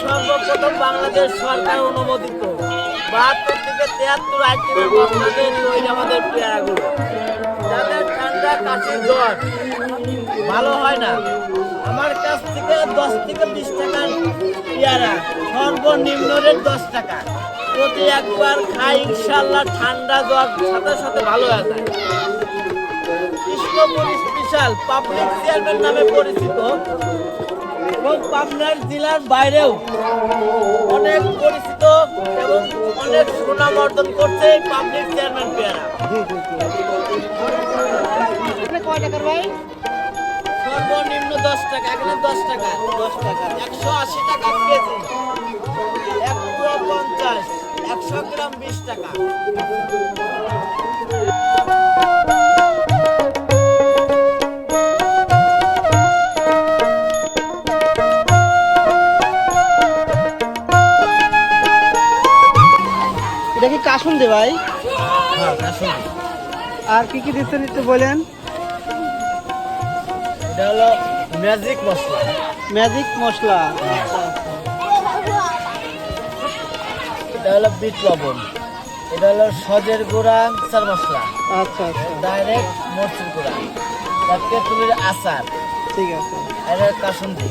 সর্বপ্রথম বাংলাদেশ সরকার অনুমোদিত। বাহাত্তর থেকে তিয়াত্তর আইটেমের মশলাদের তৈরি আমাদের পেয়ারাগুলো। যাদের ঠান্ডা, কাশি, জ্বর, ভালো হয় না। আমার কাছ থেকে দশ থেকে বিশ টাকার পেয়ারা, সর্বনিম্ন রেট দশ টাকা। প্রতি একবার খাই ইনশাল্লাহ ঠান্ডা, জ্বর সাথে সাথে ভালো হয়ে যায়। কৃষ্ণপুর স্পেশাল পাবলিক চেয়ারম্যান নামে পরিচিত এবং পাবনার জেলার বাইরেও অনেক পরিচিত এবং অনেক সুনাম অর্জন করছে পাবলিক চেয়ারম্যান পেয়ারা। কয় টাকার ভাই? সর্বনিম্ন দশ টাকা এখানে দশ টাকা দশ টাকা একশো আশি টাকা কেজি। এক পুরো পঞ্চাশ একশো গ্রাম বিশ টাকা। এটা কাসুন দে ভাই। হ্যাঁ আর কি কি দিচ্ছেন একটু বলেন। এটা হলো ম্যাজিক মশলা। ম্যাজিক মশলা। এটা হলো বিট লবণ। এটা হলো সজের গুঁড়া চার মশলা। আচ্ছা আচ্ছা। ডাইরেক্ট মরচুর গুঁড়া। এটা তেঁতুলের আচার। ঠিক আছে। এটা কাসুন্দি।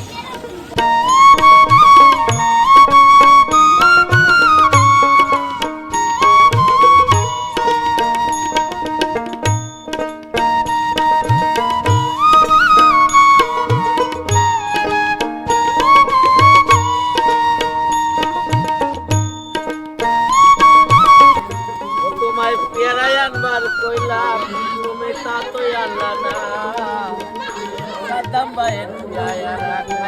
একবার কইলাম তুমি তা তো আল্লাহ না। দাম বাইরে